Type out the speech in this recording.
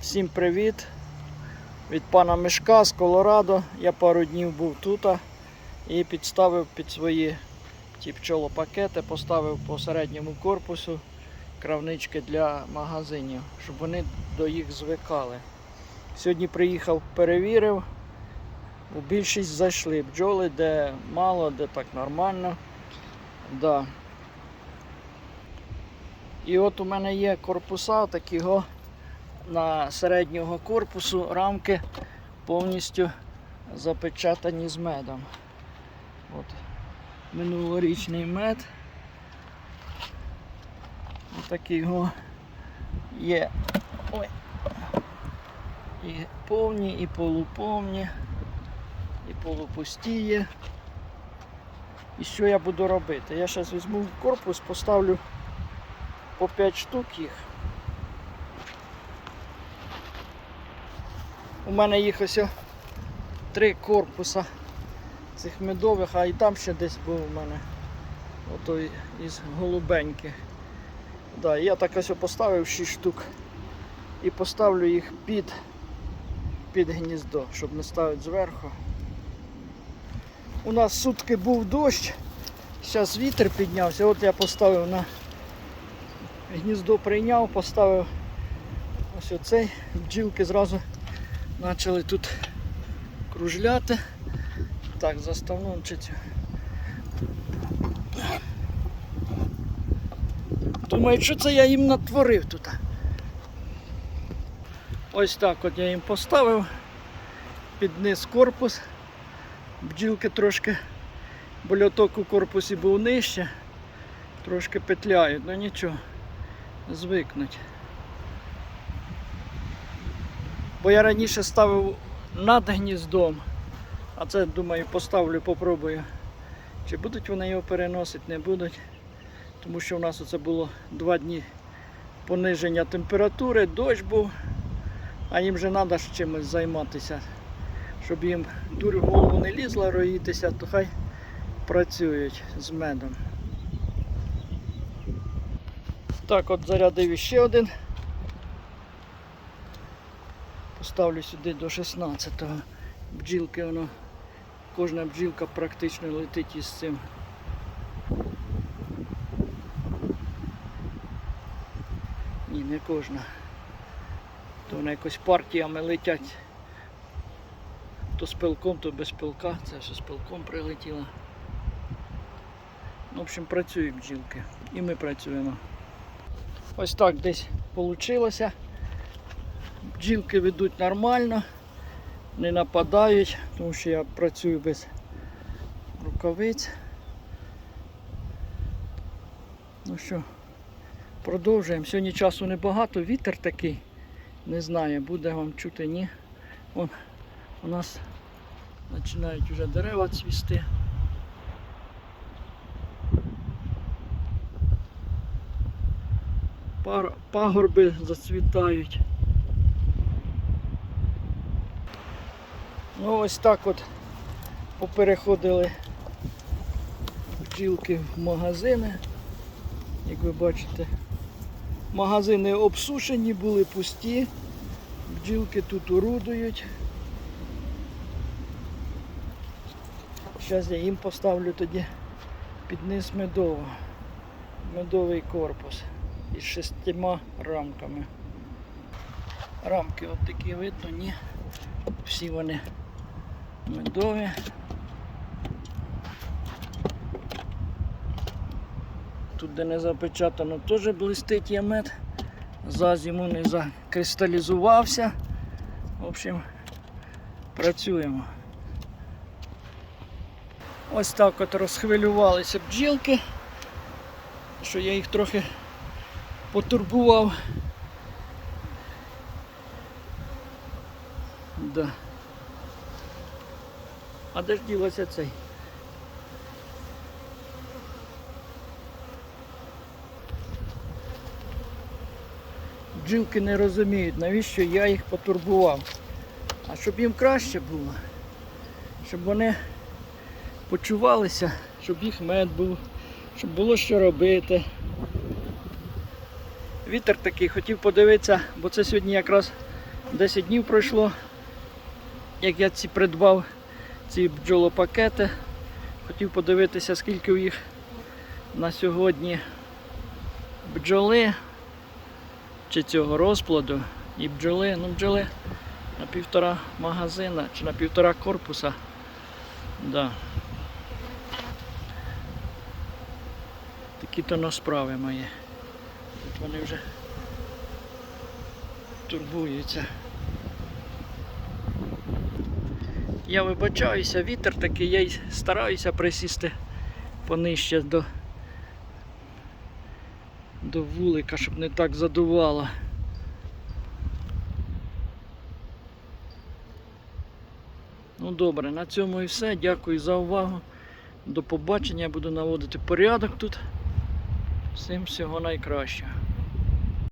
Всім привіт! Від пана Мишка з Колорадо. Я пару днів був тут і підставив під свої ті пчолопакети, поставив по середньому корпусу кравнички для магазинів, щоб вони до їх звикали. Сьогодні приїхав, перевірив. У більшість зайшли бджоли, де мало, де так нормально. Да. І от у мене є корпуса такого на середнього корпусу рамки повністю запечатані з медом. От. Минулорічний мед. Отакий його є. Ой. І повні, і полуповні, і полупусті є. І що я буду робити? Я зараз візьму корпус, поставлю по 5 штук їх. У мене їх ось три корпуса цих медових, а і там ще десь був у мене. Отой із голубеньких. Да, я так ось поставив 6 штук і поставлю їх під, під гніздо, щоб не ставити зверху. У нас сутки був дощ, зараз вітер піднявся, от я поставив на гніздо прийняв, поставив ось оцей, бджілки зразу почали тут кружляти. Так, заставну чи цю. Думаю, що це я їм натворив тут. Ось так от я їм поставив під низ корпус. Бджілки трошки больоток у корпусі був нижче, трошки петляють, ну нічого, звикнуть. Бо я раніше ставив над гніздом, а це думаю поставлю, попробую. Чи будуть вони його переносити, не будуть. Тому що в нас оце було два дні пониження температури, дощ був, а їм же треба чимось займатися. Щоб їм дурь в голову не лізла роїтися, то хай працюють з медом. Так, от зарядив іще один. Поставлю сюди до 16-го. Бджілки воно. Кожна бджілка практично летить із цим. Ні, не кожна. То вона якось партіями летять. То з пилком, то без пилка. Це все з пилком прилетіло. В общем, працюють бджілки. І ми працюємо. Ось так десь вийшло. Бджілки ведуть нормально, не нападають, тому що я працюю без рукавиць. Ну що, продовжуємо. Сьогодні часу небагато, вітер такий. Не знаю, буде вам чути, ні. Вон у нас починають вже дерева цвісти. Пагорби зацвітають. Ну ось так от попереходили бджілки в магазини. Як ви бачите, магазини обсушені, були пусті, бджілки тут орудують. Зараз я їм поставлю тоді під низ медового. Медовий корпус із шестима рамками. Рамки от такі видно, ні. Всі вони медові. Тут, де не запечатано, теж блистить є мед. За зиму не закристалізувався. В общем, працюємо. Ось так от розхвилювалися бджілки, що я їх трохи потурбував. Да. А де ж ділося цей? Бджілки не розуміють, навіщо я їх потурбував. А щоб їм краще було, щоб вони почувалися, щоб їх мед був, щоб було що робити. Вітер такий, хотів подивитися, бо це сьогодні якраз 10 днів пройшло, як я ці придбав ці бджолопакети. Хотів подивитися, скільки в їх на сьогодні бджоли чи цього розплоду і бджоли, ну бджоли на півтора магазина чи на півтора корпуса. Да. Такі то на справи мої. Тут вони вже турбуються. Я вибачаюся, вітер такий, я й стараюся присісти понижче до, до вулика, щоб не так задувало. Ну добре, на цьому і все. Дякую за увагу. До побачення. Я буду наводити порядок тут. Всім всього найкращого.